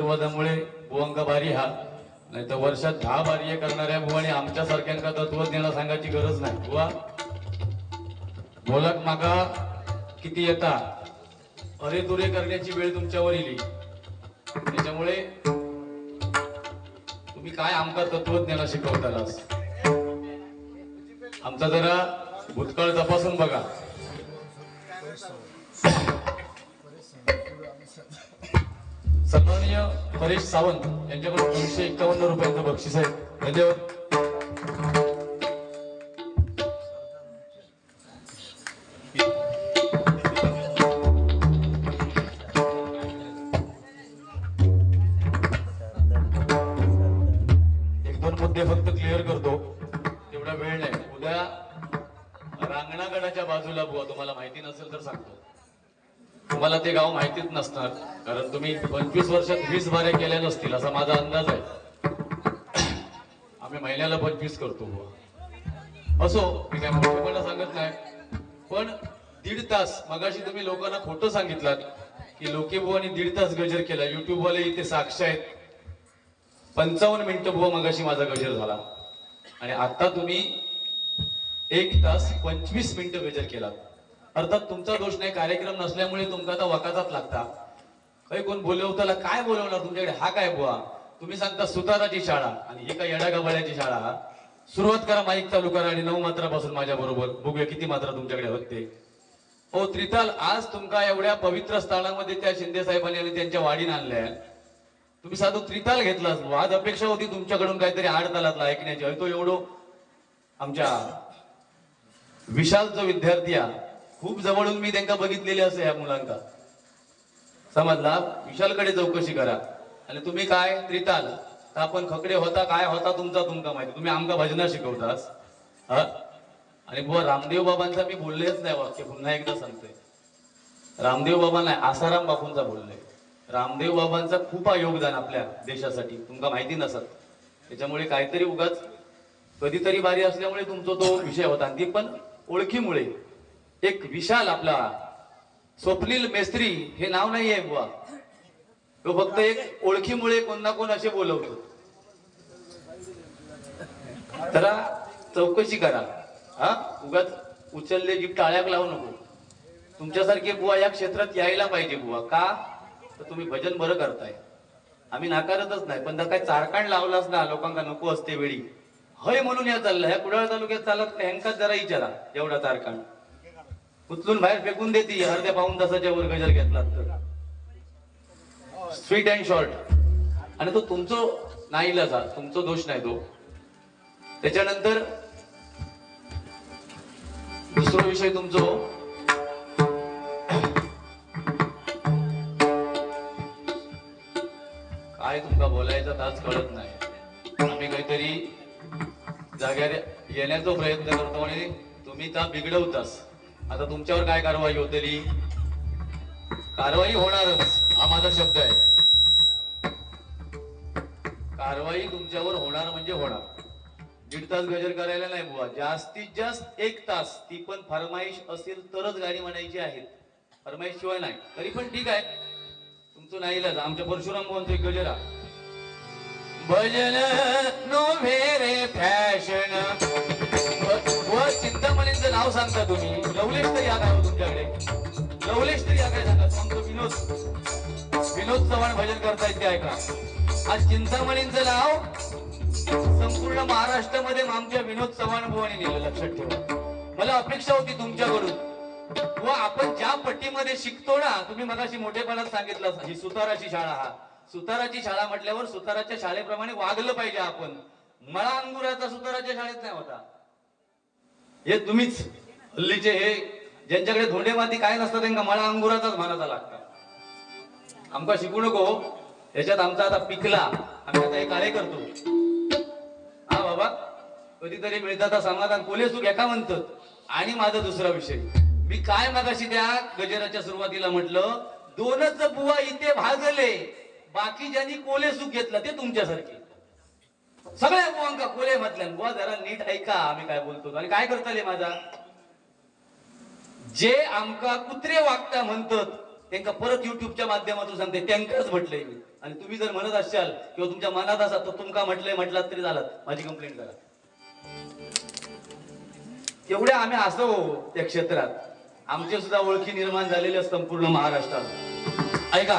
आशीर्वादामुळे बुवांका बारी हा. नाही तर वर्षात दहा बारी करणाऱ्या बुवाने आमच्यासारख्यांना तत्वज्ञाला तत्वज्ञान सांगायची गरज नाही. बुवा बोलक मागा किती येता? अरे तुरे करण्याची वेळ तुमच्यावर येईल त्याच्यामुळे तुम्ही काय आमका तत्वज्ञान शिकवतालास? आमचा जरा भूतकाळ तपासून बघा. सन्माननीय परेश सावंत यांच्याकडून दोनशे एकावन्न रुपयांचं बक्षीस आहे. धन्यवाद. ते गाव माहितीच नसणार. कारण तुम्ही पंचवीस वर्षात वीस बाऱ्या केल्या नसतील असा माझा अंदाज आहे. आम्ही महिन्याला पंचवीस करतो बुवा. असो मी काय मोठेपणा सांगत नाही. पण दीड तास मगाशी तुम्ही लोकांना खोटं सांगितलं की लोके बुवानी दीड तास गजर केला. युट्यूब वाले इथे साक्ष आहेत. पंचावन्न मिनिटं बुवा मगाशी माझा गजर झाला. आणि आता तुम्ही एक तास पंचवीस मिनिटं गजर केलात. अर्थात तुमचा दोष नाही कार्यक्रम नसल्यामुळे तुमका आता वकाचाच लागता. काही कोण बोलवताला काय बोलवणार तुमच्याकडे? हा काय बुवा? तुम्ही सांगता सुताराची शाळा आणि ही काय येडागाबाळ्याची शाळा सुरुवात करा माईक चालू करा आणि नऊ मात्रापासून माझ्या बरोबर. बघूया किती मात्रा तुमच्याकडे होते हो त्रिताल आज तुमका एवढ्या पवित्र स्थानामध्ये त्या शिंदे साहेबांनी आणि त्यांच्या वाढीन आणल्या. तुम्ही साधू त्रिताल घेतलास आज अपेक्षा होती तुमच्याकडून काहीतरी आड तालातला ऐकण्याची तो एवढो आमच्या विशाल जो विद्यार्थी आहे. खूप जवळून मी त्यांना बघितलेले असे या मुलांका. समजला? विशालकडे चौकशी करा. आणि तुम्ही काय? त्रिताल. तर आपण खकडे होता काय होता तुमचा तुमका माहिती. तुम्ही आमका भजना शिकवतास. हा? आणि बुवा रामदेव बाबांचा मी बोललेच नाही वाक्य. पुन्हा एकदा सांगतोय. रामदेव बाबा नाही आसाराम बापूंचा बोललोय रामदेव बाबांचा खूप योगदान आपल्या देशासाठी. तुमका माहिती नसत. त्याच्यामुळे काहीतरी उगाच कधीतरी बारी असल्यामुळे तुमचा तो विषय होता. आणि ती पण ओळखीमुळे. एक विशाल आपला स्वप्नील मेस्त्री हे नाव नाही आहे बुवा. तो फक्त एक ओळखीमुळे कोण ना कोण असे बोलवतो. त्याला चौकशी करा. हा? उगाच उचलले जी टाळ्याक लावू नको. तुमच्यासारखे बुवा या क्षेत्रात यायला पाहिजे बुवा. का? तर तुम्ही भजन बरं करताय. आम्ही नाकारतच नाही. पण जर काय चारकांड लावलाच ना लोकांना नको असते वेळी. हय म्हणून या चाललं ह्या कुडाळ तालुक्यात चालत नाही. ह्यांकाच जरा विचारा. एवढा चारकांड उचलून बाहेर फेकून देते अर्ध्या पाऊन तासाच्या वर गजर घेतलात तर. स्वीट अँड शॉर्ट आणि तो तुमचं नाही लसा तुमचा दोष नाही तो. त्याच्यानंतर दुसरा विषय तुमचो. काय तुमका बोलायचं ताच कळत नाही. आम्ही काहीतरी जाग्यार येण्याचा प्रयत्न करतो आणि तुम्ही त्या बिघडवतास. आता तुमच्यावर काय कारवाई होतली? कारवाई होणारच हा माझा शब्द आहे. कारवाई तुमच्यावर होणार म्हणजे होणार. दीड तास गजर करायला नाही बुवा जास्तीत जास्त एक तास ती पण फरमाईश असेल तरच गाडी म्हणायची आहे फरमाईश शिवाय नाही तरी पण ठीक आहे. तुमचं नाही इलाज आमच्या परशुराम म्हणतोय एक गजरा भजन नो भेरे फॅशन. व चिंतामणींचं नाव सांगता तुम्ही. लवलेश तरी या काय तुमच्याकडे. लवलेश तरी या काय सांगा आमचं विनोद. विनोद चव्हाण भजन करतायत ते ऐका. आज चिंतामणींचं नाव संपूर्ण महाराष्ट्रामध्ये आमच्या विनोद चव्हाण बुवानी नेलं लक्षात ठेवा. मला अपेक्षा होती तुमच्याकडून. व आपण ज्या पट्टीमध्ये शिकतो ना तुम्ही मगाशी मोठेपणात सांगितलं ही सुताराची शाळा हा. सुताराची शाळा म्हटल्यावर सुताराच्या शाळेप्रमाणे वागलं पाहिजे आपण. मळा अंगुराचा सुताराच्या शाळेत नाही होता. हे तुम्हीच. हल्लीचे हे ज्यांच्याकडे धोंडे माती काय नसतं त्यांना मळा अंगुराचाच म्हणायचा लागतं आमका शिकू नको. याच्यात आमचा आता पिकला. आम्ही आता हे काळे करतो. हा बाबा कधीतरी मिळतात समाधान. कोले सुख एका म्हणतात. आणि माझा दुसरा विषय. मी काय मागाशी त्या गजराच्या सुरुवातीला म्हटलं दोनच बुवा इथे भाजले बाकी ज्यांनी कोले सुख घेतलं ते तुमच्यासारखे. सगळ्या बुवांका कोले म्हटल्या बुवा जरा नीट ऐका आम्ही काय बोलतो. आणि काय करताले माझा? जे आमका कुत्रे वागता म्हणतात त्यांका परत युट्यूबच्या माध्यमातून सांगते त्यांकाच म्हटलंय मी. आणि तुम्ही जर म्हणत असाल किंवा तुमच्या मनात असाल तर तुमका म्हटलंय म्हटलात तरी झालात माझी कंप्लेंट करा. एवढे आम्ही असो त्या क्षेत्रात. आमचे सुद्धा ओळखी निर्माण झालेले संपूर्ण महाराष्ट्रात. ऐका.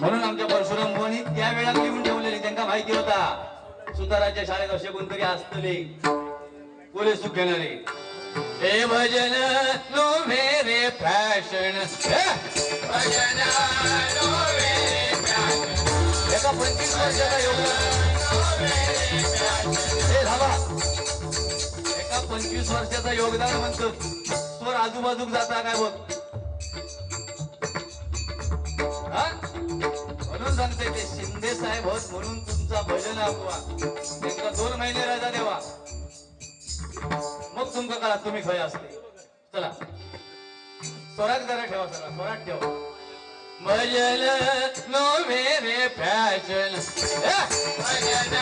म्हणून आमच्या परशुराम बुवानी त्या वेळा लिहून ठेवलेली त्यांना माहिती होता. सुताराच्या शाळेत असे कोणतरी असतले. पोलीस सुख घेणारे हे भजन नो मेरे फॅशन. भजन फॅशन. एका पंचवीस वर्षाचा योगदान हे धाबा एका पंचवीस वर्षाचा योगदान म्हणतो स्वर आजूबाजूक जाता काय बघ? म्हणून सांगते ते शिंदे साहेब होत म्हणून तुमचा भजन अगवा त्यांना दोन महिने रजा देवा. तुमका काळात तुम्ही खय असते चला. स्वरात जरा ठेवा सगळा स्वरात ठेवा. भजन नो मेरे फॅशन. भजन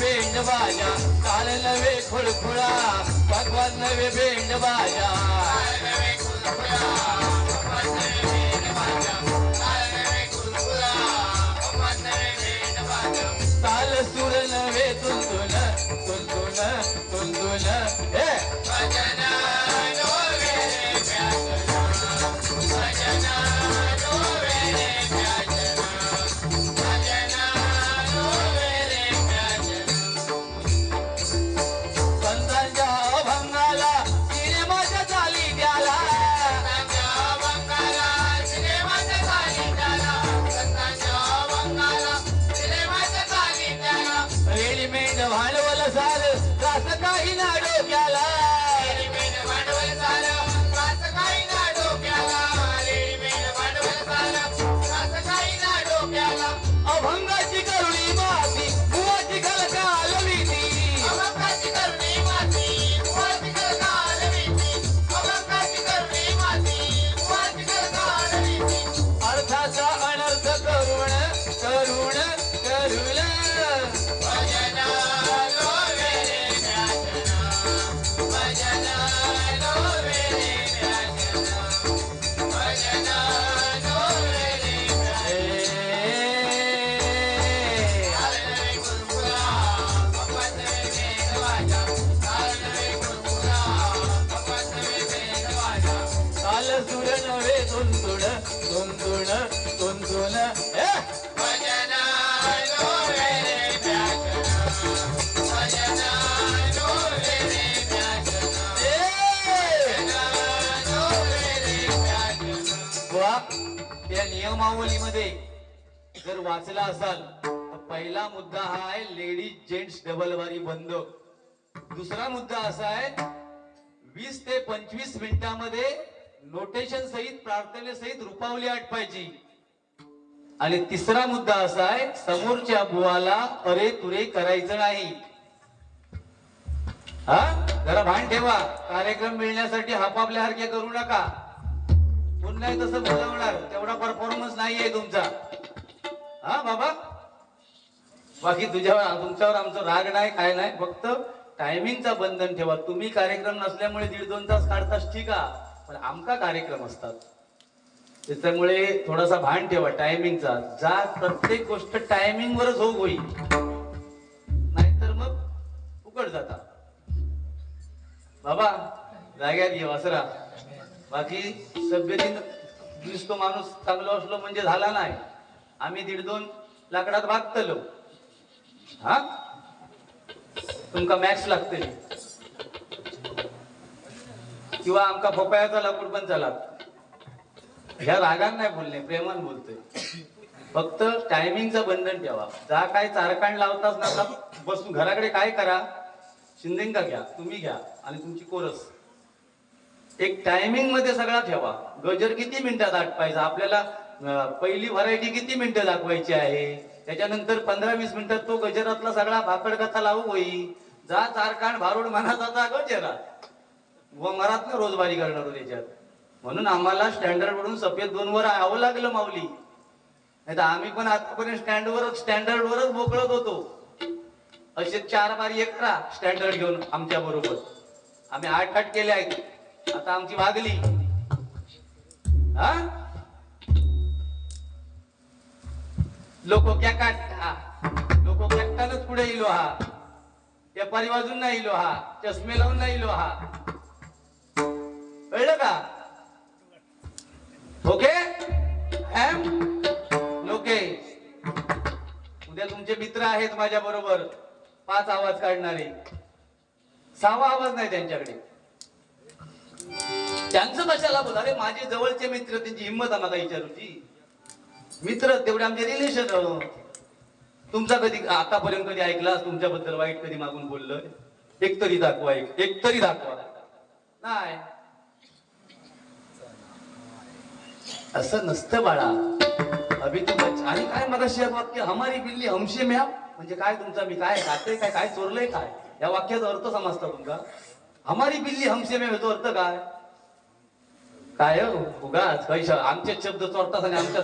भेंड बाजा काल नवे खुळखुळा भगवान नवे भेंड बाजा. नियमावलीमध्ये जर वाचला असाल तर पहिला मुद्दा हा आहे लेडीज जेंट्स डबल वारी बंद. दुसरा मुद्दा असा आहे वीस ते पंचवीस मिनिटांमध्ये नोटेशन सहित प्रार्थने सहित रुपावली आटपायची आणि तिसरा मुद्दा असा आहे समोरच्या बुवाला अरे तुरे करायचं नाही. हा? जरा भान ठेवा. कार्यक्रम मिळण्यासाठी हापापल्यासारखे करू नका. पुन्हा तसं बोलवणार. तेवढा परफॉर्मन्स नाहीये तुमचा. हा बाबा? बाकी तुझ्यावर तुमच्यावर आमचं राग नाही काय नाही. फक्त टायमिंगचा बंधन ठेवा. तुम्ही कार्यक्रम नसल्यामुळे दीड दोन तास काढतास ठीक आहे पण आमका कार्यक्रम असतात. त्याच्यामुळे थोडासा भान ठेवा टायमिंगचा जा प्रत्येक गोष्ट टायमिंग वरच हो होई. नाहीतर मग उकड जाता. बाबा जाग्यात ये वासरा बाकी सभ्यतेत दिसतो माणूस चांगलो असलो म्हणजे झाला नाही. आम्ही दीड दोन लाकडात भागतलो. हा? तुमका मॅक्स लागतली किंवा आमका पपयाचा लाकूड पण चालत. ह्या रागान नाही बोलणे प्रेमान बोलतोय. फक्त टायमिंगचं बंधन ठेवा. जा काय चारकांड लावताच ना बसून घराकडे काय करा? शिंदेंका घ्या तुम्ही घ्या आणि तुमची कोरस. एक टायमिंगमध्ये सगळा ठेवा. गजर किती मिनिटात आटपायचा? आपल्याला पहिली व्हरायटी किती मिनिटं दाखवायची आहे? त्याच्यानंतर पंधरा वीस मिनिटात तो गजरातला सगळा भाकड कथा लावू होई. जा चारकांड भारूड मनाचा गजरा. व मरात रोजबारी करणार त्याच्यात. म्हणून आम्हाला स्टँडर्ड वरून सफेद दोन वर यावं लागलं माऊली. नाही तर आम्ही पण आतापर्यंत स्टँडवरच स्टँडर्डवरच मोकळत होतो. असे चार बारी एकरा स्टँडर्ड घेऊन आमच्या बरोबर. आम्ही आठ आठ केले आहेत. आता आमची वागली. हा? लोक कॅकाट लोक कॅकटानच पुढे येलो हा. व्यापारी वाजून नाही इलो हा. चष्मे लावून नाही इलो हा. कळलं का? ओके? एम लोके उद्या तुमचे मित्र आहेत माझ्या बरोबर पाच आवाज काढणारे. सहावा आवाज नाही त्यांच्याकडे. त्यांचं कशाला बोला? अरे माझे जवळचे मित्र त्यांची हिंमत आम्हाला विचारूची मित्र तेवढे आमचे रिलेशन हो. तुमचा कधी आतापर्यंत कधी ऐकला? तुमच्याबद्दल वाईट कधी मागून बोललं? एक तरी दाखवा एक एक तरी दाखवा. नाही. असं नसतं बाळा. अभि तू आणि काय मगाशी एक वाक्य? हमारी बिल्ली हमशे म्या? म्हणजे काय तुमचा मी काय खाते काय? काय चोरलंय काय? या वाक्याचा अर्थ समजता तुमचा. हमारी बिल्ली हमशे म्या अर्थ काय? काय हो? उगाच काही श- शब्द चोरतात आणि आमच्या